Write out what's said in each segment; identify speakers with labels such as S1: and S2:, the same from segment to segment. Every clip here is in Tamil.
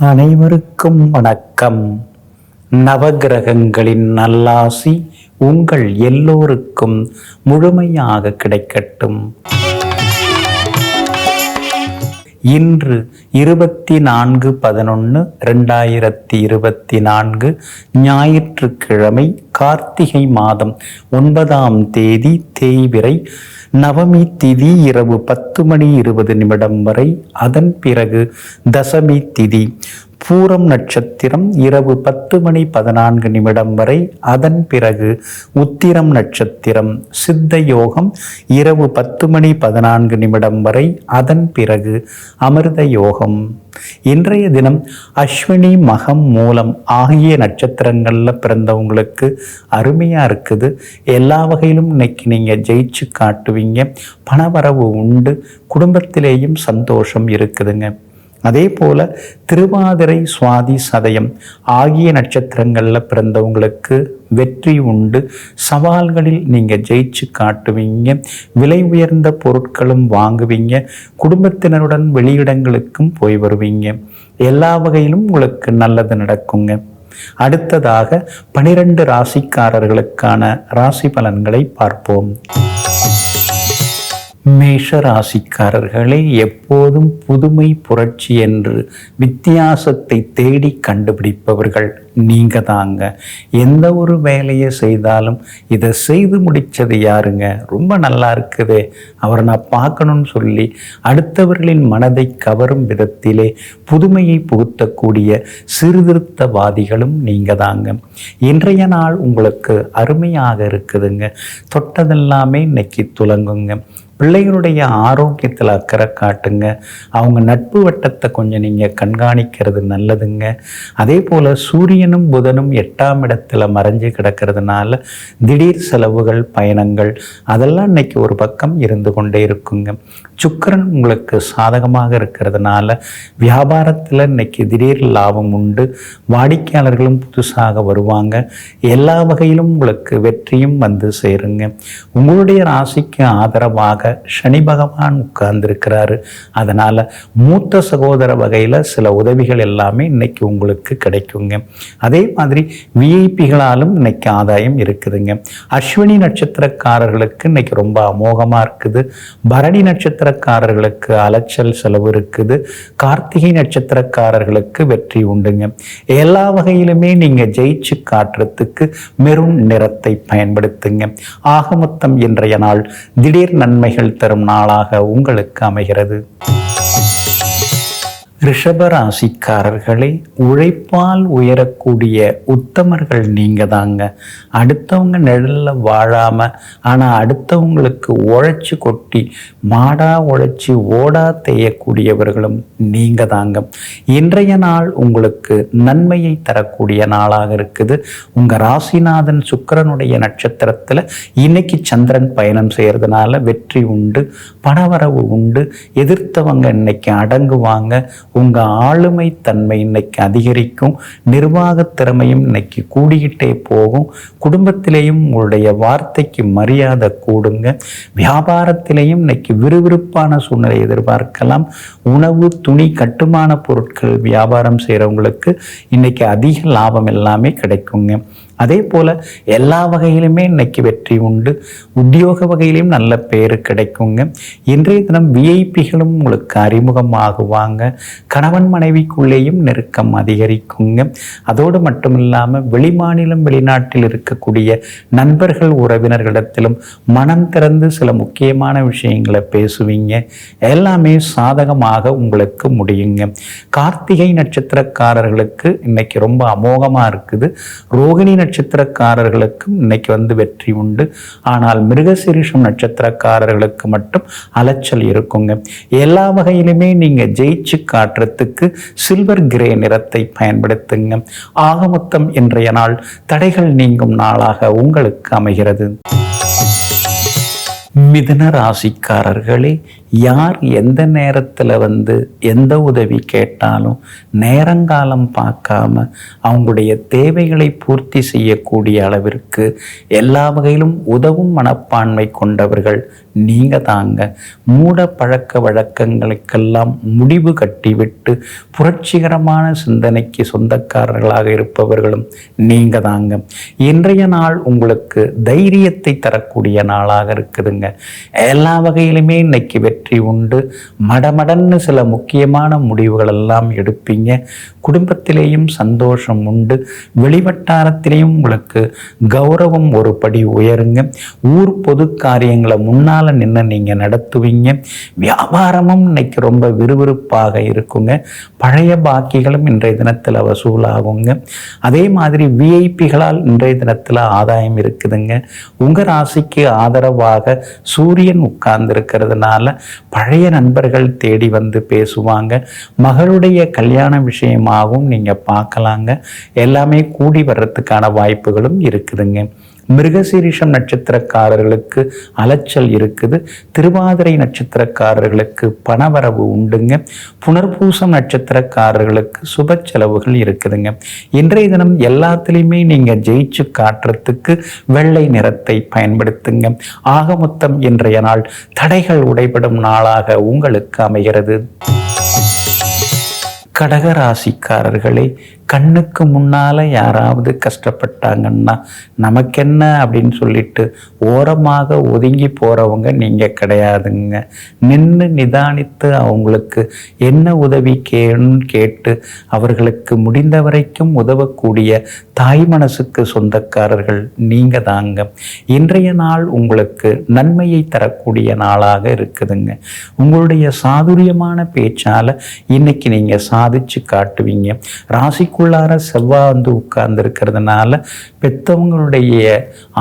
S1: அனைவருக்கும் வணக்கம். நவகிரகங்களின் நல்லாசி உங்கள் எல்லோருக்கும் முழுமையாக கிடைக்கட்டும். இன்று இருபத்தி நான்கு பதினொன்று ரெண்டாயிரத்தி இருபத்தி நான்கு ஞாயிற்றுக்கிழமை கார்த்திகை மாதம் ஒன்பதாம் தேதி தேய்பிரை நவமி திதி இரவு பத்து மணி இருபது நிமிடம் வரை அதன் பிறகு தசமி திதி. பூரம் நட்சத்திரம் இரவு பத்து மணி பதினான்கு நிமிடம் வரை அதன் பிறகு உத்திரம் நட்சத்திரம் சித்த யோகம் இரவு பத்து மணி பதினான்கு நிமிடம் வரை அதன் பிறகு அமிர்த யோகம். இன்றைய தினம் அஸ்வினி மகம் மூலம் ஆகிய நட்சத்திரங்களில் பிறந்தவங்களுக்கு அருமையாக இருக்குது. எல்லா வகையிலும் இன்னைக்கு நீங்கள் ஜெயிச்சு காட்டுவீங்க. பணவரவு உண்டு. குடும்பத்திலேயும் சந்தோஷம் இருக்குதுங்க. அதே போல திருவாதிரை சுவாதி சதயம் ஆகிய நட்சத்திரங்களில் பிறந்தவங்களுக்கு வெற்றி உண்டு. சவால்களில் நீங்கள் ஜெயிச்சு காட்டுவீங்க. விலை உயர்ந்த பொருட்களும் வாங்குவீங்க. குடும்பத்தினருடன் வெளியிடங்களுக்கும் போய் வருவீங்க. எல்லா வகையிலும் உங்களுக்கு நல்லது நடக்குங்க. அடுத்ததாக பனிரெண்டு ராசிக்காரர்களுக்கான ராசி பலன்களை பார்ப்போம். மேஷ ராசிக்காரர்களே எப்போதும் புதுமை புரட்சி என்று வித்தியாசத்தை தேடி கண்டுபிடிப்பவர்கள் நீங்க தாங்க. எந்த ஒரு வேலையை செய்தாலும் இதை செய்து முடிச்சது யாருங்க? ரொம்ப நல்லா இருக்குதே. அவரை நான் பார்க்கணும்னு சொல்லி அடுத்தவர்களின் மனதை கவரும் விதத்திலே புதுமையை புகுத்தக்கூடிய சீர்திருத்தவாதிகளும் நீங்க தாங்க. இன்றைய நாள் உங்களுக்கு அருமையாக இருக்குதுங்க. தொட்டதெல்லாமே இன்னைக்கு துலங்குங்க. பிள்ளைகளுடைய ஆரோக்கியத்தில் அக்கறை காட்டுங்க. அவங்க நட்பு வட்டத்தை கொஞ்சம் நீங்கள் கண்காணிக்கிறது நல்லதுங்க. அதே போல் சூரியனும் புதனும் எட்டாம் இடத்துல மறைஞ்சு கிடக்கிறதுனால திடீர் செலவுகள் பயணங்கள் அதெல்லாம் இன்னைக்கு ஒரு பக்கம் இருந்து கொண்டே இருக்குங்க. சுக்கரன் உங்களுக்கு சாதகமாக இருக்கிறதுனால வியாபாரத்தில் இன்னைக்கு திடீர் லாபம் உண்டு. வாடிக்கையாளர்களும் புதுசாக வருவாங்க. எல்லா வகையிலும் உங்களுக்கு வெற்றியும் வந்து சேருங்க. உங்களுடைய ராசிக்கு ஆதரவாக சனி பகவான் உட்கார்ந்துருக்கிறாரு. அதனால் மூத்த சகோதர வகையில் சில உதவிகள் எல்லாமே இன்னைக்கு உங்களுக்கு கிடைக்குங்க. அதே மாதிரி விஐபிகளாலும் இன்னைக்கு ஆதாயம் இருக்குதுங்க. அஸ்வினி நட்சத்திரக்காரர்களுக்கு இன்னைக்கு ரொம்ப அமோகமாக இருக்குது. பரணி நட்சத்திர நட்சத்திரக்காரர்களுக்கு அலைச்சல் செலவு இருக்குது. கார்த்திகை நட்சத்திரக்காரர்களுக்கு வெற்றி உண்டுங்க. எல்லா வகையிலுமே நீங்கள் ஜெயிச்சு காட்டுறதுக்கு மெரும் நிறத்தை பயன்படுத்துங்க. ஆகமொத்தம் இன்றைய நாள் திடீர் நன்மைகள் தரும் நாளாக உங்களுக்கு அமைகிறது. ரிஷப ராசிக்காரர்களே உழைப்பால் உயரக்கூடிய உத்தமர்கள் நீங்கள் தாங்க அடுத்தவங்க நிழல்ல வாழாம ஆனா அடுத்தவங்களுக்கு உழைச்சி கொட்டி மாடா உழைச்சி ஓடா தேயக்கூடியவர்களும் நீங்கள் தாங்க இன்றைய நாள் உங்களுக்கு நன்மையை தரக்கூடிய நாளாக இருக்குது. உங்க ராசிநாதன் சுக்கிரனுடைய நட்சத்திரத்துல இன்னைக்கு சந்திரன் பயணம் செய்யறதுனால வெற்றி உண்டு பணவரவு உண்டு. எதிர்த்தவங்க இன்னைக்கு அடங்குவாங்க. உங்கள் ஆளுமை தன்மை இன்னைக்கு அதிகரிக்கும் நிர்வாக திறமையும் இன்னைக்கு கூடிக்கிட்டே போகும். குடும்பத்திலேயும் உங்களுடைய வார்த்தைக்கு மரியாதை கூடுங்க. வியாபாரத்திலேயும் இன்னைக்கு விறுவிறுப்பான சூழ்நிலை எதிர்பார்க்கலாம். உணவு துணி கட்டுமான பொருட்கள் வியாபாரம் செய்கிறவங்களுக்கு இன்னைக்கு அதிக லாபம் எல்லாமே கிடைக்குங்க. அதே போல் எல்லா வகையிலுமே இன்னைக்கு வெற்றி உண்டு. உத்தியோக வகையிலையும் நல்ல பேர் கிடைக்குங்க. இன்றைய தினம் விஐபிகளும் உங்களுக்கு அறிமுகமாகுவாங்க. கணவன் மனைவிக்குள்ளேயும் நெருக்கம் அதிகரிக்குங்க. அதோடு மட்டும் இல்லாமல் வெளிமாநிலம் வெளிநாட்டில் இருக்கக்கூடிய நண்பர்கள் உறவினர்களிடத்திலும் மனம் திறந்து சில முக்கியமான விஷயங்களை பேசுவீங்க. எல்லாமே சாதகமாக உங்களுக்கு முடியுங்க. கார்த்திகை நட்சத்திரக்காரர்களுக்கு இன்னைக்கு ரொம்ப அமோகமாக இருக்குது. ரோகிணி நட்சத்திரக்காரர்களுக்கும் இன்னைக்கு வந்து வெற்றி உண்டு. ஆனால் மிருகசீரிஷம் நட்சத்திரக்காரர்களுக்கு மட்டும் அலைச்சல் இருக்குங்க. எல்லா வகையிலுமே நீங்கள் ஜெயிச்சு காட்டுறதுக்கு சில்வர் கிரே நிறத்தை பயன்படுத்துங்க. ஆக மொத்தம் இன்றைய நாள் தடைகள் நீங்கும் நாளாக உங்களுக்கு அமைகிறது. மிதன ராசிக்காரர்களே யார் எந்த நேரத்தில் வந்து எந்த உதவி கேட்டாலும் நேரங்காலம் பார்க்காம அவங்களுடைய தேவைகளை பூர்த்தி செய்யக்கூடிய அளவிற்கு எல்லா வகையிலும் உதவும் மனப்பான்மை கொண்டவர்கள் நீங்கள் தாங்க. மூட பழக்க வழக்கங்களுக்கெல்லாம் முடிவு கட்டிவிட்டு புரட்சிகரமான சிந்தனைக்கு சொந்தக்காரர்களாக இருப்பவர்களும் நீங்கள் தாங்க. இன்றைய நாள் உங்களுக்கு தைரியத்தை தரக்கூடிய நாளாக இருக்குதுங்க. எல்லா வகையிலுமே இன்னைக்கு வெற்றி வெற்றி உண்டு. மடமடன்னு சில முக்கியமான முடிவுகள் எல்லாம் எடுப்பீங்க. குடும்பத்திலேயும் சந்தோஷம் உண்டு. வெளிவட்டாரத்திலேயும் உங்களுக்கு கௌரவம் ஒரு படி உயருங்க. ஊர் பொது காரியங்களை முன்னால் நின்று நீங்கள் நடத்துவீங்க. வியாபாரமும் இன்னைக்கு ரொம்ப விறுவிறுப்பாக இருக்குங்க. பழைய பாக்கிகளும் இன்றைய தினத்தில் வசூலாகுங்க. அதே மாதிரி விஐபிகளால் இன்றைய தினத்தில் ஆதாயம் இருக்குதுங்க. உங்கள் ராசிக்கு ஆதரவாக சூரியன் உட்கார்ந்து இருக்கிறதுனால பழைய நண்பர்கள் தேடி வந்து பேசுவாங்க. மகளுடைய கல்யாண விஷயமாகவும் நீங்க பார்க்கலாங்க. எல்லாமே கூடி வர்றதுக்கான வாய்ப்புகளும் இருக்குதுங்க. மிருகசீரிஷம் நட்சத்திரக்காரர்களுக்கு அலைச்சல் இருக்குது. திருவாதிரை நட்சத்திரக்காரர்களுக்கு பணவரவு உண்டுங்க. புனர்பூசம் நட்சத்திரக்காரர்களுக்கு சுப செலவுகள் இருக்குதுங்க. இன்றைய தினம் எல்லாத்துலேயுமே நீங்கள் ஜெயிச்சு காட்டுறதுக்கு வெள்ளை நிறத்தை பயன்படுத்துங்க. ஆக மொத்தம் இன்றைய நாள் தடைகள் உடைபடும் நாளாக உங்களுக்கு அமைகிறது. கடகராசிக்காரர்களே கண்ணுக்கு முன்னால் யாராவது கஷ்டப்பட்டாங்கன்னா நமக்கென்ன அப்படின்னு சொல்லிட்டு ஓரமாக ஒதுங்கி போகிறவங்க நீங்கள் கிடையாதுங்க. நின்று நிதானித்து அவங்களுக்கு என்ன உதவி கேணும்னு கேட்டு அவர்களுக்கு முடிந்த வரைக்கும் உதவக்கூடிய தாய் மனசுக்கு சொந்தக்காரர்கள் நீங்கள் தாங்க. இன்றைய நாள் உங்களுக்கு நன்மையை தரக்கூடிய நாளாக இருக்குதுங்க. உங்களுடைய சாதுரியமான பேச்சால் இன்னைக்கு நீங்கள் சாதிச்சு காட்டுவீங்க. உங்களுக்குள்ளார செவ்வாய் வந்து உட்கார்ந்து இருக்கிறதுனால பெற்றவங்களுடைய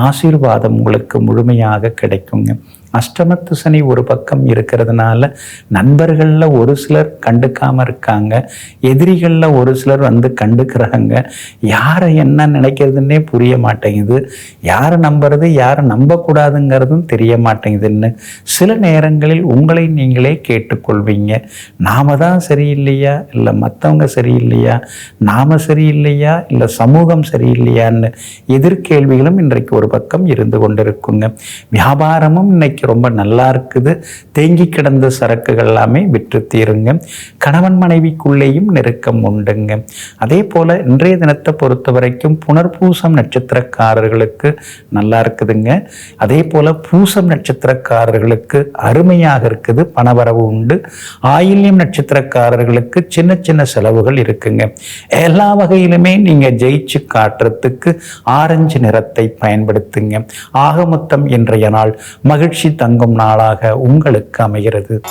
S1: ஆசீர்வாதம் உங்களுக்கு முழுமையாக கிடைக்குங்க. அஷ்டமத்து சனி ஒரு பக்கம் இருக்கிறதுனால நண்பர்களில் ஒரு சிலர் கண்டுக்காமல் இருக்காங்க. எதிரிகளில் ஒரு சிலர் வந்து கண்டுக்கிறாங்க. யாரை என்ன நினைக்கிறதுன்னே புரிய மாட்டேங்குது. யாரை நம்புறது யாரை நம்பக்கூடாதுங்கிறதும் தெரிய மாட்டேங்குதுன்னு சில நேரங்களில் உங்களை நீங்களே கேட்டுக்கொள்வீங்க. நாம தான் சரியில்லையா? இல்லை மற்றவங்க சரியில்லையா? நாம சரியில்லையா? இல்லை சமூகம் சரியில்லையான்னு எதிர்கேள்விகளும் இன்றைக்கு ஒரு பக்கம் இருந்து கொண்டிருக்குங்க. வியாபாரமும் இன்னைக்கு ரொம்ப நல்லா இருக்குது. தேங்கி கிடந்த சரக்குகள் எல்லாமே விற்று தீருங்க கணவன் மனைவிக்குள்ளேயும் நெருக்கம் உண்டுங்க. அதே போல இன்றைய தினத்தை பொறுத்த வரைக்கும் புனர்பூசம் நட்சத்திரக்காரர்களுக்கு நல்லா இருக்குதுங்க. அதே போல பூசம் நட்சத்திரக்காரர்களுக்கு அருமையாக இருக்குது. பணவரவு உண்டு. ஆயில்யம் நட்சத்திரக்காரர்களுக்கு சின்ன சின்ன செலவுகள் இருக்குங்க. எல்லா வகையிலுமே நீங்க ஜெயிச்சு காட்டுறதுக்கு ஆரஞ்சு நிறத்தை பயன்படுத்துங்க. ஆக மொத்தம் இன்றைய நாள் மகிழ்ச்சி தங்கும் நாளாக உங்களுக்கு அமைகிறது.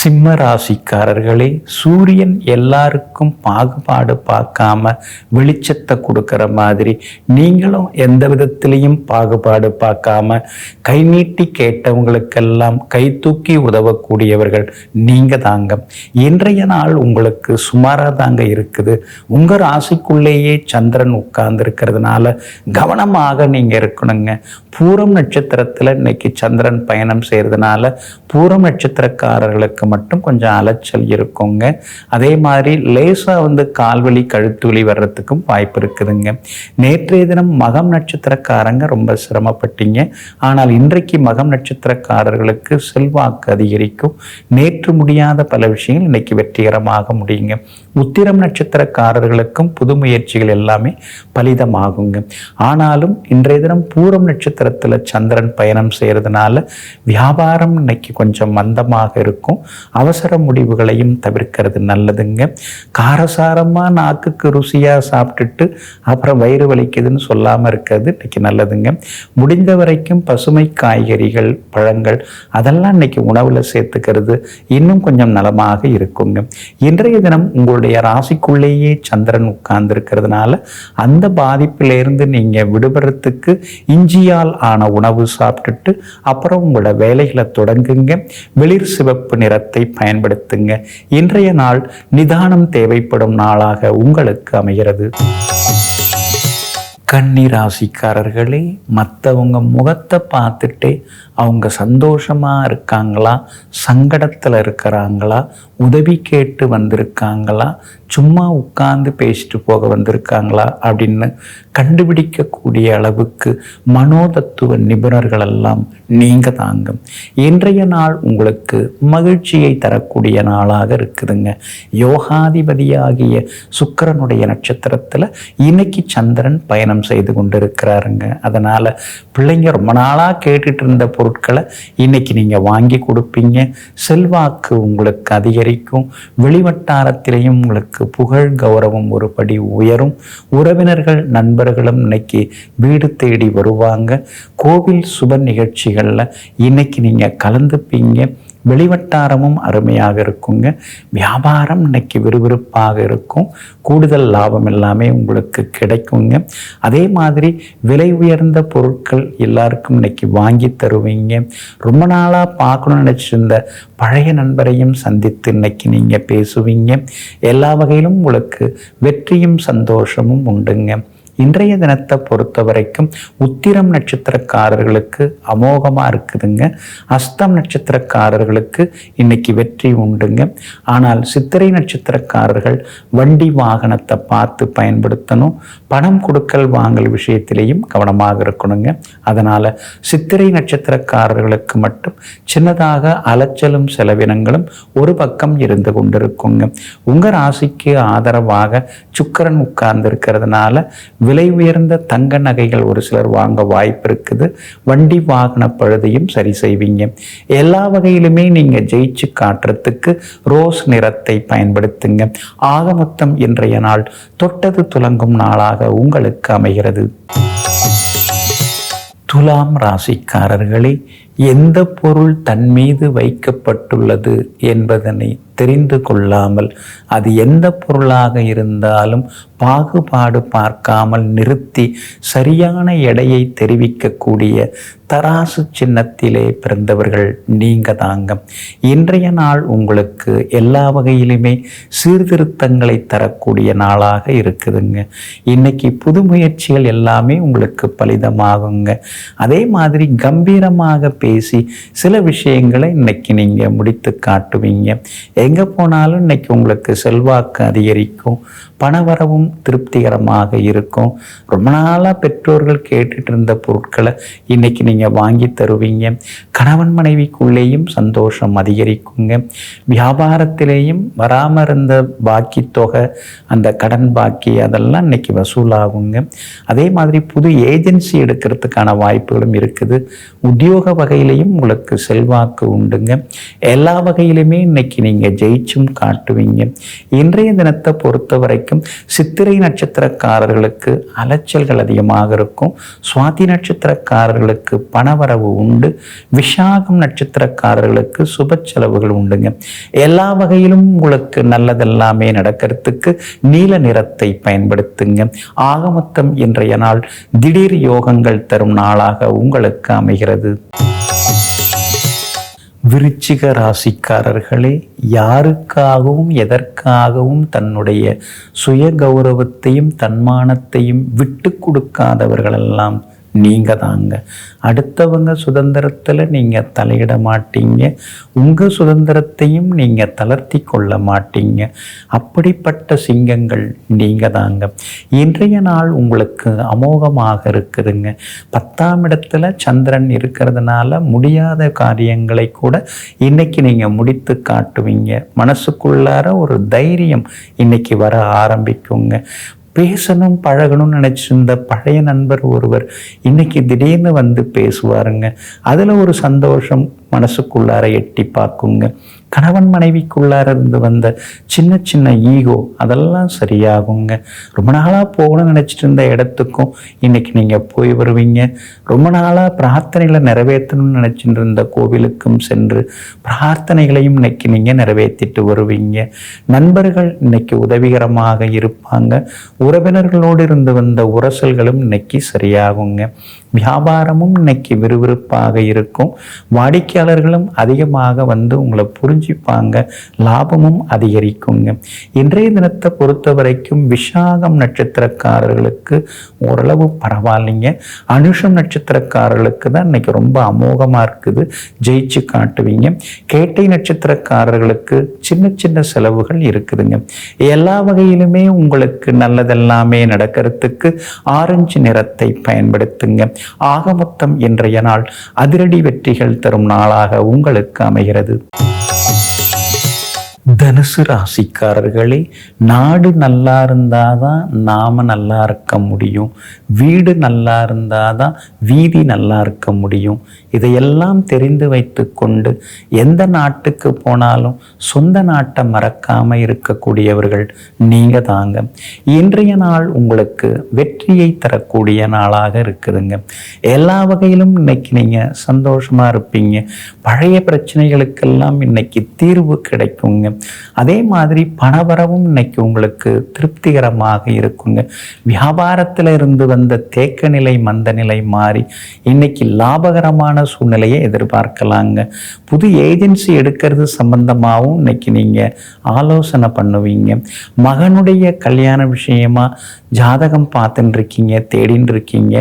S1: சிம்ம ராசிக்காரர்களே சூரியன் எல்லாருக்கும் பாகுபாடு பார்க்காம வெளிச்சத்தை கொடுக்குற மாதிரி நீங்களும் எந்த விதத்திலையும் பாகுபாடு பார்க்காம கை நீட்டி கேட்டவங்களுக்கெல்லாம் கை தூக்கி உதவக்கூடியவர்கள் நீங்க தாங்க. இன்றைய நாள் உங்களுக்கு சுமாராக தாங்க இருக்குது. உங்க ராசிக்குள்ளேயே சந்திரன் உட்கார்ந்து இருக்கிறதுனால கவனமாக நீங்க இருக்கணுங்க. பூரம் நட்சத்திரத்தில் இன்னைக்கு சந்திரன் பயணம் செய்யறதுனால பூரம் நட்சத்திரக்காரர்களுக்கு மட்டும் கொஞ்சம் அலைச்சல் இருக்குங்க. அதே மாதிரி லேசாக வந்து கால்வலி கழுத்து வழி வர்றதுக்கும் வாய்ப்பு இருக்குதுங்க. நேற்றைய தினம் மகம் நட்சத்திரக்காரங்க ரொம்ப சிரமப்பட்டீங்க. ஆனால் இன்றைக்கு மகம் நட்சத்திரக்காரர்களுக்கு செல்வாக்கு அதிகரிக்கும். நேற்று முடியாத பல விஷயங்கள் இன்னைக்கு வெற்றிகரமாக முடியுங்க. உத்திரம் நட்சத்திரக்காரர்களுக்கும் புது முயற்சிகள் எல்லாமே பலிதமாகுங்க. ஆனாலும் இன்றைய தினம் பூரம் நட்சத்திரத்தில் சந்திரன் பயணம் செய்கிறதுனால வியாபாரம் இன்னைக்கு கொஞ்சம் மந்தமாக இருக்கும். அவசர முடிவுகளையும் தவிர்க்கிறது நல்லதுங்க. காரசாரமாக நாக்குக்கு ருசியாக சாப்பிட்டுட்டு அப்புறம் வயிறு வலிக்குதுன்னு சொல்லாமல் இருக்கிறது இன்னைக்கு நல்லதுங்க. முடிந்த வரைக்கும் பசுமை காய்கறிகள் பழங்கள் அதெல்லாம் இன்னைக்கு உணவில் சேர்த்துக்கிறது இன்னும் கொஞ்சம் நலமாக இருக்குங்க. இன்றைய தினம் உங்களுடைய ராசிக்குள்ளேயே சந்திரன் உட்கார்ந்து இருக்கிறதுனால அந்த பாதிப்பிலிருந்து நீங்கள் விடுபடுறதுக்கு இஞ்சியால் ஆன உணவு சாப்பிட்டுட்டு அப்புறம் உங்களோட வேலைகளை தொடங்குங்க. வெளிர் சிவப்பு நிறத்தை பயன்படுத்துங்க. இன்றைய நாள் நிதானம் தேவைப்படும் நாளாக உங்களுக்கு அமைகிறது. கன்னி ராசிக்காரர்களே மற்றவங்க முகத்தை பார்த்துட்டே அவங்க சந்தோஷமாக இருக்காங்களா? சங்கடத்தில் இருக்கிறாங்களா? உதவி கேட்டு வந்திருக்காங்களா? சும்மா உட்கார்ந்து பேசிட்டு போக வந்திருக்காங்களா? அப்படின்னு கண்டுபிடிக்கக்கூடிய அளவுக்கு மனோதத்துவ நிபுணர்கள் எல்லாம் நீங்கள் தாங்க இன்றைய நாள் உங்களுக்கு மகிழ்ச்சியை தரக்கூடிய நாளாக இருக்குதுங்க. யோகாதிபதியாகிய சுக்கிரனுடைய நட்சத்திரத்தில் இன்னைக்கு சந்திரன் பயணம் செய்து கொண்டிருக்கிறாருங்க. அதனால் பிள்ளைங்க ரொம்ப நாளாக கேட்டுட்டு இருந்த பொருள் பொருட்களை இன்னைக்கு நீங்கள் வாங்கி கொடுப்பீங்க. செல்வாக்கு உங்களுக்கு அதிகரிக்கும். வெளிவட்டாரத்திலையும் உங்களுக்கு புகழ் கௌரவம் ஒரு படி உயரும். உறவினர்கள் நண்பர்களும் இன்னைக்கு வீடு தேடி வருவாங்க. கோவில் சுப நிகழ்ச்சிகளில் இன்னைக்கு நீங்கள் கலந்துப்பீங்க. வெளிவட்டாரமும் அருமையாக இருக்குங்க. வியாபாரம் இன்னைக்கு விறுவிறுப்பாக இருக்கும். கூடுதல் லாபம் எல்லாமே உங்களுக்கு கிடைக்குங்க. அதே மாதிரி விலை உயர்ந்த பொருட்கள் எல்லாருக்கும் இன்னைக்கு வாங்கி தருவீங்க. ரொம்ப நாளாக பார்க்கணும்னு நினச்சிருந்த பழைய நண்பரையும் சந்தித்து இன்னைக்கு நீங்கள் பேசுவீங்க. எல்லா வகையிலும் உங்களுக்கு வெற்றியும் சந்தோஷமும் உண்டுங்க. இன்றைய தினத்தை பொறுத்த வரைக்கும் உத்திரம் நட்சத்திரக்காரர்களுக்கு அமோகமாக இருக்குதுங்க. அஸ்தம் நட்சத்திரக்காரர்களுக்கு இன்னைக்கு வெற்றி உண்டுங்க. ஆனால் சித்திரை நட்சத்திரக்காரர்கள் வண்டி வாகனத்தை பார்த்து பயன்படுத்தணும். பணம் கொடுக்கல் வாங்கல் விஷயத்திலையும் கவனமாக இருக்கணுங்க. அதனால் சித்திரை நட்சத்திரக்காரர்களுக்கு மட்டும் சின்னதாக அலைச்சலும் செலவினங்களும் ஒரு பக்கம் இருந்து கொண்டிருக்குங்க. உங்கள் ராசிக்கு ஆதரவாக சுக்கரன் உட்கார்ந்து இருக்கிறதுனால விலை உயர்ந்த தங்க நகைகள் ஒரு சிலர் வாங்க வாய்ப்பு இருக்குது. வண்டி வாகன பழுதையும் சரி செய்வீங்க. எல்லா வகையிலுமே நீங்கள் ஜெயிச்சு காட்டுறதுக்கு ரோஸ் நிறத்தை பயன்படுத்துங்க. ஆக மொத்தம் இன்றைய நாள் தொட்டது துலங்கும் நாளாக உங்களுக்கு அமைகிறது. துலாம் ராசிக்காரர்களே எந்த பொருள் தன் மீது வைக்கப்பட்டுள்ளது என்பதனை தெரிந்து கொள்ளாமல் அது எந்த பொருளாக இருந்தாலும் பாகுபாடு பார்க்காமல் நிறுத்தி சரியான எடையை தெரிவிக்கக்கூடிய தராசு சின்னத்திலே பிறந்தவர்கள் நீங்க தாங்க இன்றைய நாள் உங்களுக்கு எல்லா வகையிலுமே சீர்திருத்தங்களை தரக்கூடிய நாளாக இருக்குதுங்க. இன்னைக்கு புது முயற்சிகள் எல்லாமே உங்களுக்கு பலிதமாகுங்க. அதே மாதிரி கம்பீரமாக பேசி சில விஷயங்களை இன்னைக்கு நீங்கள் முடித்து காட்டுவீங்க. எங்கே போனாலும் இன்னைக்கு உங்களுக்கு செல்வாக்கு அதிகரிக்கும். பணவரவும் திருப்திகரமாக இருக்கும். ரொம்ப நாளாக பெற்றோர்கள் கேட்டுட்டு இருந்த பொருட்களை இன்னைக்கு நீங்கள் வாங்கி தருவீங்க. கணவன் மனைவிக்குள்ளேயும் சந்தோஷம் அதிகரிக்குங்க. வியாபாரத்திலேயும் வராமல் இருந்த பாக்கி தொகை அந்த கடன் பாக்கி அதெல்லாம் இன்னைக்கு வசூலாகுங்க. அதே மாதிரி புது ஏஜென்சி எடுக்கிறதுக்கான வாய்ப்புகளும் இருக்குது. உத்தியோக வகை வகையிலையும் உங்களுக்கு செல்வாக்கு உண்டுங்க. எல்லா வகையிலுமே இன்னைக்கு நீங்கள் ஜெயிச்சும் காட்டுவீங்க. இன்றைய தினத்தை பொறுத்த வரைக்கும் சித்திரை நட்சத்திரக்காரர்களுக்கு அலைச்சல்கள் அதிகமாக இருக்கும். சுவாதி நட்சத்திரக்காரர்களுக்கு பணவரவு உண்டு. விஷாகம் நட்சத்திரக்காரர்களுக்கு சுப செலவுகள் உண்டுங்க. எல்லா வகையிலும் உங்களுக்கு நல்லதெல்லாமே நடக்கிறதுக்கு நீல நிறத்தை பயன்படுத்துங்க. ஆகமொத்தம் இன்றைய நாள் திடீர் யோகங்கள் தரும் நாளாக உங்களுக்கு அமைகிறது. விருச்சிக ராசிக்காரர்களே யாருக்காகவும் எதற்காகவும் தன்னுடைய சுய கௌரவத்தையும் தன்மானத்தையும் விட்டு கொடுக்காதவர்களெல்லாம் நீங்கள் தாங்க அடுத்தவங்க சுதந்திரத்தில் நீங்கள் தலையிட மாட்டீங்க. உங்கள் சுதந்திரத்தையும் நீங்கள் தளர்த்தி கொள்ள மாட்டீங்க. அப்படிப்பட்ட சிங்கங்கள் நீங்கள் தாங்க இன்றைய நாள் உங்களுக்கு அமோகமாக இருக்குதுங்க. பத்தாம் இடத்துல சந்திரன் இருக்கிறதுனால முடியாத காரியங்களை கூட இன்றைக்கி நீங்கள் முடித்து காட்டுவீங்க. மனசுக்குள்ளார ஒரு தைரியம் இன்றைக்கி வர ஆரம்பிக்குங்க. பேசணும் பழகணும்னு நினச்சிருந்த பழைய நண்பர் ஒருவர் இன்னைக்கு திடீர்னு வந்து பேசுவாருங்க. அதில் ஒரு சந்தோஷம் மனசுக்குள்ளார எட்டி பார்க்குங்க. கணவன் மனைவிக்குள்ளார இருந்து வந்த சின்ன சின்ன ஈகோ அதெல்லாம் சரியாகுங்க. ரொம்ப நாளாக போகணும்னு நினச்சிட்டு இருந்த இடத்துக்கும் இன்னைக்கு நீங்கள் போய் வருவீங்க. ரொம்ப நாளாக பிரார்த்தனைகளை நிறைவேற்றணும்னு நினச்சிட்டு இருந்த கோவிலுக்கும் சென்று பிரார்த்தனைகளையும் இன்னைக்கு நீங்கள் நிறைவேற்றிட்டு வருவீங்க. நண்பர்கள் இன்னைக்கு உதவிகரமாக இருப்பாங்க. உறவினர்களோடு இருந்து வந்த உரசல்களும் இன்னைக்கு சரியாகுங்க. வியாபாரமும் இன்னைக்கு விறுவிறுப்பாக இருக்கும். வாடிக்கையாளர்களும் அதிகமாக வந்து உங்களை புரிஞ்சு புரிஞ்சுப்பாங்க. லாபமும் அதிகரிக்குங்க. இன்றைய தினத்தை பொறுத்த வரைக்கும் விஷாகம் நட்சத்திரக்காரர்களுக்கு ஓரளவு பரவாயில்லைங்க. அனுஷம் நட்சத்திரக்காரர்களுக்கு தான் இன்னைக்கு ரொம்ப அமோகமாக இருக்குது. ஜெயிச்சு காட்டுவீங்க. கேட்டை நட்சத்திரக்காரர்களுக்கு சின்ன சின்ன செலவுகள் இருக்குதுங்க. எல்லா வகையிலுமே உங்களுக்கு நல்லதெல்லாமே நடக்கிறதுக்கு ஆரஞ்சு நிறத்தை பயன்படுத்துங்க. ஆக மொத்தம் இன்றைய நாள் அதிரடி வெற்றிகள் தரும் நாளாக உங்களுக்கு அமைகிறது. தனுசு ராசிக்காரர்களே நாடு நல்லா இருந்தாதான் நாம நல்லா இருக்க முடியும். வீடு நல்லா இருந்தாதான் வீதி நல்லா இருக்க முடியும். இதையெல்லாம் தெரிந்து வைத்து கொண்டு எந்த நாட்டுக்கு போனாலும் சொந்த நாட்டை மறக்காமல் இருக்கக்கூடியவர்கள் நீங்கள் தாங்க. இன்றைய நாள் உங்களுக்கு வெற்றியை தரக்கூடிய நாளாக இருக்குதுங்க. எல்லா வகையிலும் இன்னைக்கு நீங்கள் சந்தோஷமாக இருப்பீங்க. பழைய பிரச்சனைகளுக்கெல்லாம் இன்னைக்கு தீர்வு கிடைக்குங்க. அதே மாதிரி பணவரவும் இன்னைக்கு உங்களுக்கு திருப்திகரமாக இருக்குங்க. வியாபாரத்தில் இருந்து வந்த தேக்க நிலை மந்த நிலை மாறி இன்னைக்கு லாபகரமான சூழ்நிலையை எதிர்பார்க்கலாங்க. புது ஏஜென்சி எடுக்கிறது சம்பந்தமாகவும் இன்னைக்கு நீங்கள் ஆலோசனை பண்ணுவீங்க. மகனுடைய கல்யாண விஷயமா ஜாதகம் பார்த்துட்டு இருக்கீங்க தேடின்னு இருக்கீங்க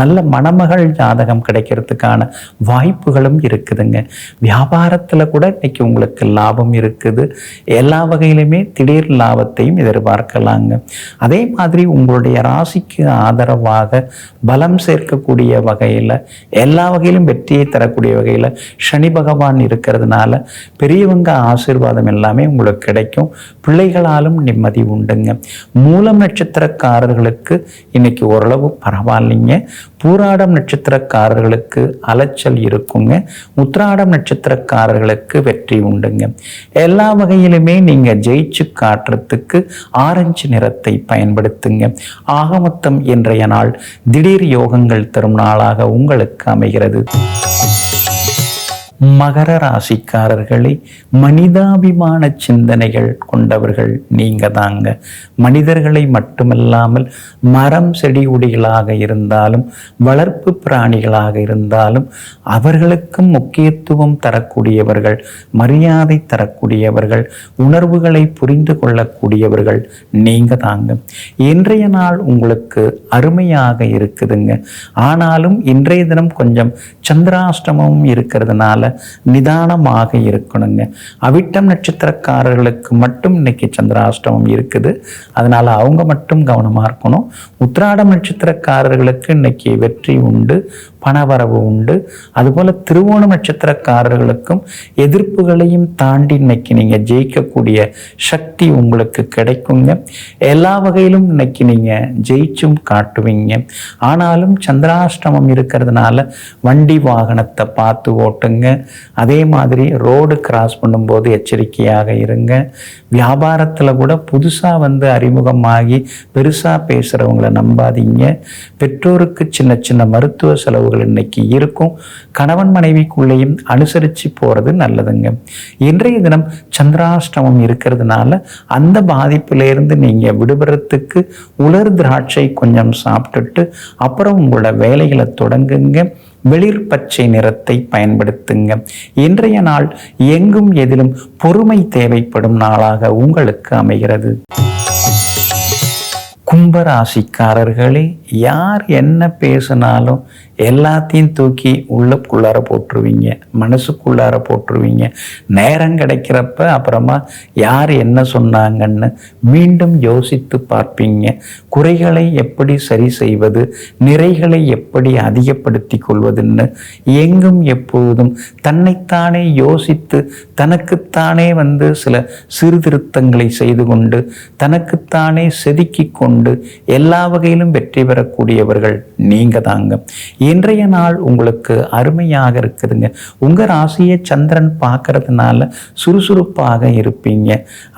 S1: நல்ல மணமகள் ஜாதகம் கிடைக்கிறதுக்கான வாய்ப்புகளும் இருக்குதுங்க. வியாபாரத்தில் கூட இன்னைக்கு உங்களுக்கு லாபம் இருக்குது. எல்லா வகையிலுமே திடீர் லாபத்தையும் எதிர்பார்க்கலாங்க. அதே மாதிரி உங்களுடைய ராசிக்கு ஆதரவாக பலம் சேர்க்கக்கூடிய வகையில் எல்லா வகையிலும் வெற்றியை தரக்கூடிய வகையில் சனி பகவான் இருக்கிறதுனால பெரியவங்க ஆசீர்வாதம் எல்லாமே உங்களுக்கு கிடைக்கும். பிள்ளைகளாலும் நிம்மதி உண்டுங்க. மூலம் நட்சத்திரக்காரர்களுக்கு இன்னைக்கு ஓரளவு பரவாயில்லைங்க. பூராடம் நட்சத்திரக்காரர்களுக்கு அலைச்சல் இருக்குங்க. உத்ராடம் நட்சத்திரக்காரர்களுக்கு வெற்றி உண்டுங்க. எல்லா வகையிலுமே நீங்க ஜெயிச்சு காட்டுறதுக்கு ஆரஞ்சு நிறத்தை பயன்படுத்துங்க. ஆகமொத்தம் இன்றைய நாள் திடீர் யோகங்கள் தரும் நாளாக உங்களுக்கு அமைகிறது. மகர ராசிக்காரர்களை மனிதாபிமான சிந்தனைகள் கொண்டவர்கள் நீங்க தாங்க மனிதர்களை மட்டுமல்லாமல் மரம் செடி கொடிகளாக இருந்தாலும் வளர்ப்பு பிராணிகளாக இருந்தாலும் அவர்களுக்கும் முக்கியத்துவம் தரக்கூடியவர்கள் மரியாதை தரக்கூடியவர்கள் உணர்வுகளை புரிந்து கொள்ளக்கூடியவர்கள் நீங்க தாங்க இன்றைய நாள் உங்களுக்கு அருமையாக இருக்குதுங்க. ஆனாலும் இன்றைய தினம் கொஞ்சம் சந்திராஷ்டமும் இருக்கிறதுனால நிதானமாக இருக்கணுங்க. அவிட்டம் நட்சத்திரக்காரர்களுக்கு மட்டும் இன்னைக்கு சந்திராஷ்டமம் இருக்குது. அதனால அவங்க மட்டும் கவனமா இருக்கணும். உத்திராடம் நட்சத்திரக்காரர்களுக்கு இன்னைக்கு வெற்றி உண்டு பணவரவு உண்டு. அதுபோல திருவோணம் நட்சத்திரக்காரர்களுக்கும் எதிர்ப்புகளையும் தாண்டி இன்னைக்கு நீங்க ஜெயிக்கக்கூடிய சக்தி உங்களுக்கு கிடைக்குங்க. எல்லா வகையிலும் இன்னைக்கு நீங்க ஜெயிச்சும் காட்டுவீங்க. ஆனாலும் சந்திராஷ்டமம் இருக்கிறதுனால வண்டி வாகனத்தை பார்த்து ஓட்டுங்க. அதே மாதிரி ரோடு கிராஸ் பண்ணும்போது எச்சரிக்கையாக இருங்க. வியாபாரத்தில் கூட புதுசாக வந்து அறிமுகமாகி பெருசாக பேசுகிறவங்களை நம்பாதீங்க. பெற்றோருக்கு சின்ன சின்ன மருத்துவ செலவுகள் இன்னைக்கு இருக்கும். கணவன் மனைவிக்குள்ளேயும் அனுசரித்து போகிறது நல்லதுங்க. இன்றைய தினம் சந்திராஷ்டமம் இருக்கிறதுனால அந்த பாதிப்பிலேருந்து நீங்கள் விடுபடுறதுக்கு உலர் திராட்சை கொஞ்சம் சாப்பிட்டுட்டு அப்புறம் உங்களோட வேலைகளை தொடங்குங்க. வெளிர் பச்சை நிறத்தை பயன்படுத்துங்க. இன்றைய நாள் எங்கும் எதிலும் பொறுமை தேவைப்படும் நாளாக உங்களுக்கு அமைகிறது. கும்பராசிக்காரர்களே யார் என்ன பேசினாலும் எல்லாத்தையும் தூக்கி உள்ளுக்குள்ளார போட்டுருவீங்க மனசுக்குள்ளார போட்டுருவீங்க. நேரம் கிடைக்கிறப்ப அப்புறமா யார் என்ன சொன்னாங்கன்னு மீண்டும் யோசித்து பார்ப்பீங்க. குறைகளை எப்படி சரி செய்வது நிறைகளை எப்படி அதிகப்படுத்தி கொள்வதுன்னு எங்கும் எப்போதும் தன்னைத்தானே யோசித்து தனக்குத்தானே வந்து சில சீர்திருத்தங்களை செய்து கொண்டு தனக்குத்தானே செதுக்கி கொண்டு எல்லா வகையிலும் வெற்றி பெறக்கூடியவர்கள் நீங்க தாங்க இன்றைய நாள் உங்களுக்கு அருமையாக இருக்குதுங்க. உங்கள் ராசியை சந்திரன் பார்க்கறதுனால சுறுசுறுப்பாக இருப்பீங்க.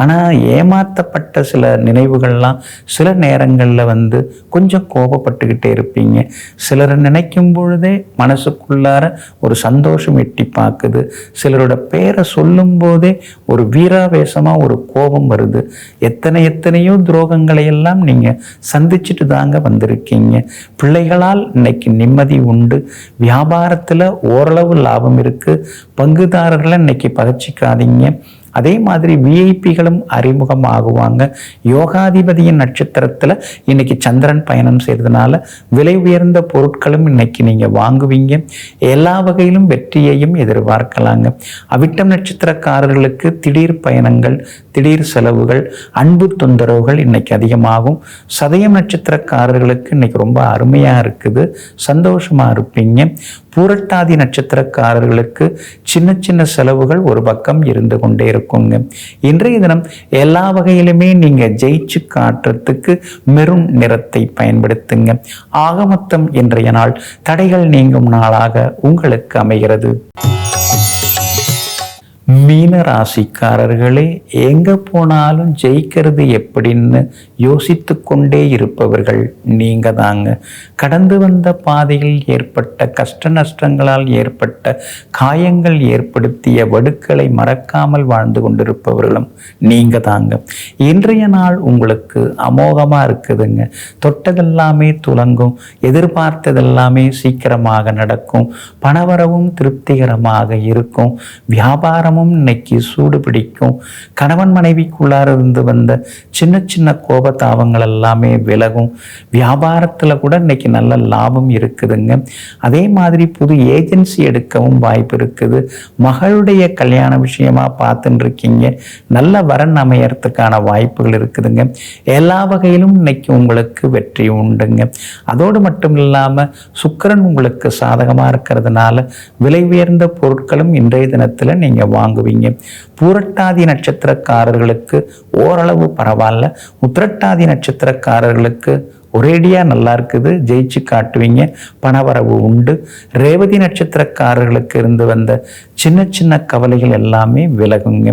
S1: ஆனால் ஏமாற்றப்பட்ட சில நினைவுகள்லாம் சில நேரங்களில் வந்து கொஞ்சம் கோபப்பட்டுக்கிட்டே இருப்பீங்க. சிலரை நினைக்கும் பொழுதே மனசுக்குள்ளார ஒரு சந்தோஷம் எட்டி பார்க்குது. சிலரோட பேரை சொல்லும் போதே ஒரு வீராவேசமாக ஒரு கோபம் வருது. எத்தனை எத்தனையோ துரோகங்களை எல்லாம் நீங்கள் சந்திச்சுட்டு தாங்க வந்திருக்கீங்க. பிள்ளைகளால் இன்னைக்கு நிம்மதி உண்டு. வியாபாரத்தில் ஓரளவு லாபம் இருக்குது பங்குதாரர்களை இன்னைக்கு பகச்சிக்காதீங்க. அதே மாதிரி விஐபிகளும் அறிமுகம் ஆகுவாங்க யோகாதிபதியின் நட்சத்திரத்தில் இன்னைக்கு சந்திரன் பயணம் செய்கிறதுனால விலை உயர்ந்த பொருட்களும் இன்னைக்கு நீங்கள் வாங்குவீங்க. எல்லா வகையிலும் வெற்றியையும் எதிர்பார்க்கலாங்க. அவிட்டம் நட்சத்திரக்காரர்களுக்கு திடீர் பயணங்கள் திடீர் செலவுகள் அன்பு தொந்தரவுகள் இன்னைக்கு அதிகமாகும். சதயம் நட்சத்திரக்காரர்களுக்கு இன்னைக்கு ரொம்ப அருமையாக இருக்குது. சந்தோஷமாக இருப்பீங்க. பூரட்டாதி நட்சத்திரக்காரர்களுக்கு சின்ன சின்ன செலவுகள் ஒரு பக்கம் இருந்து கொண்டே இருக்குங்க. இன்றைய தினம் எல்லா வகையிலுமே நீங்க ஜெயிச்சு காட்டுறதுக்கு மெரும் நிறத்தை பயன்படுத்துங்க. ஆகமத்தம் இன்றைய நாள் தடைகள் நீங்கும் நாளாக உங்களுக்கு அமைகிறது. மீன ராசிக்காரர்களே எங்க போனாலும் ஜெயிக்கிறது எப்படின்னு யோசித்து கொண்டே இருப்பவர்கள் நீங்க தாங்க. கடந்து வந்த பாதையில் ஏற்பட்ட கஷ்ட நஷ்டங்களால் ஏற்பட்ட காயங்கள் ஏற்படுத்திய வடுக்களை மறக்காமல் வாழ்ந்து கொண்டிருப்பவர்களும் நீங்க தாங்க. இன்றைய நாள் உங்களுக்கு அமோகமா இருக்குதுங்க. தொட்டதெல்லாமே துலங்கும் எதிர்பார்த்ததெல்லாமே சீக்கிரமாக நடக்கும் பணவரவும் திருப்திகரமாக இருக்கும் வியாபாரமும் இன்னைக்கு சூடு பிடிக்கும். கணவன் மனைவிக்குள்ளார இருந்து வந்த சின்ன சின்ன கோபத்தாபங்கள் எல்லாமே விலகும். வியாபாரத்தில் கூட இன்னைக்கு நல்ல லாபம் இருக்குதுங்க. அதே மாதிரி புது ஏஜென்சி எடுக்கவும் வாய்ப்பு இருக்குது. மகளுடைய கல்யாண விஷயமா பார்த்துட்டு இருக்கீங்க நல்ல வரன் அமையறதுக்கான வாய்ப்புகள் இருக்குதுங்க. எல்லா வகையிலும் இன்னைக்கு உங்களுக்கு வெற்றி உண்டுங்க. அதோடு மட்டும் இல்லாமல் சுக்கரன் உங்களுக்கு சாதகமாக இருக்கிறதுனால விலை உயர்ந்த பொருட்களும் இன்றைய தினத்தில் நீங்கள் வாங்குவீங்க. பூரட்டாதி நட்சத்திரக்காரர்களுக்கு ஓரளவு பரவாயில்ல. உத்திரட்டாதி நட்சத்திரக்காரர்களுக்கு ஒரேடியாக நல்லா இருக்குது. ஜெயிச்சு காட்டுவீங்க. பணவரவு உண்டு. ரேவதி நட்சத்திரக்காரர்களுக்கு இருந்து வந்த சின்ன சின்ன கவலைகள் எல்லாமே விலகுங்க.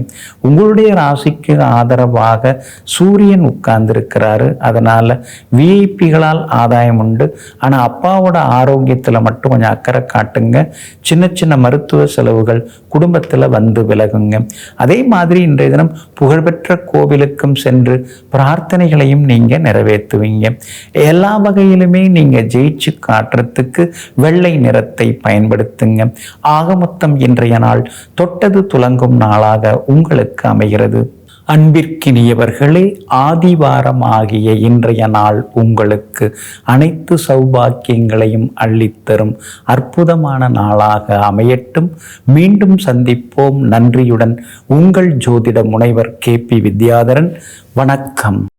S1: உங்களுடைய ராசிக்கு ஆதரவாக சூரியன் உட்கார்ந்துருக்கிறாரு. அதனால் விஐபிகளால் ஆதாயம் உண்டு. ஆனால் அப்பாவோட ஆரோக்கியத்தில் மட்டும் கொஞ்சம் அக்கறை காட்டுங்க. சின்ன சின்ன மருத்துவ செலவுகள் குடும்பத்தில் வந்து விலகுங்க. அதே மாதிரி இன்றைய தினம் புகழ்பெற்ற கோவிலுக்கும் சென்று பிரார்த்தனைகளையும் நீங்கள் நிறைவேற்றுவீங்க. எல்லா வகையிலுமே நீங்கள் ஜெயிச்சு காட்டுறதுக்கு வெள்ளை நிறத்தை பயன்படுத்துங்க. ஆக மொத்தம் இன்றைய நாள் தொட்டது துலங்கும் நாளாக உங்களுக்கு அமைகிறது. அன்பிற்கினியவர்களே ஆதிவாரம் ஆகிய இன்றைய நாள் உங்களுக்கு அனைத்து சௌபாக்கியங்களையும் அள்ளித்தரும் அற்புதமான நாளாக அமையட்டும். மீண்டும் சந்திப்போம். நன்றியுடன் உங்கள் ஜோதிட முனைவர் கே பி வித்யாதரன். வணக்கம்.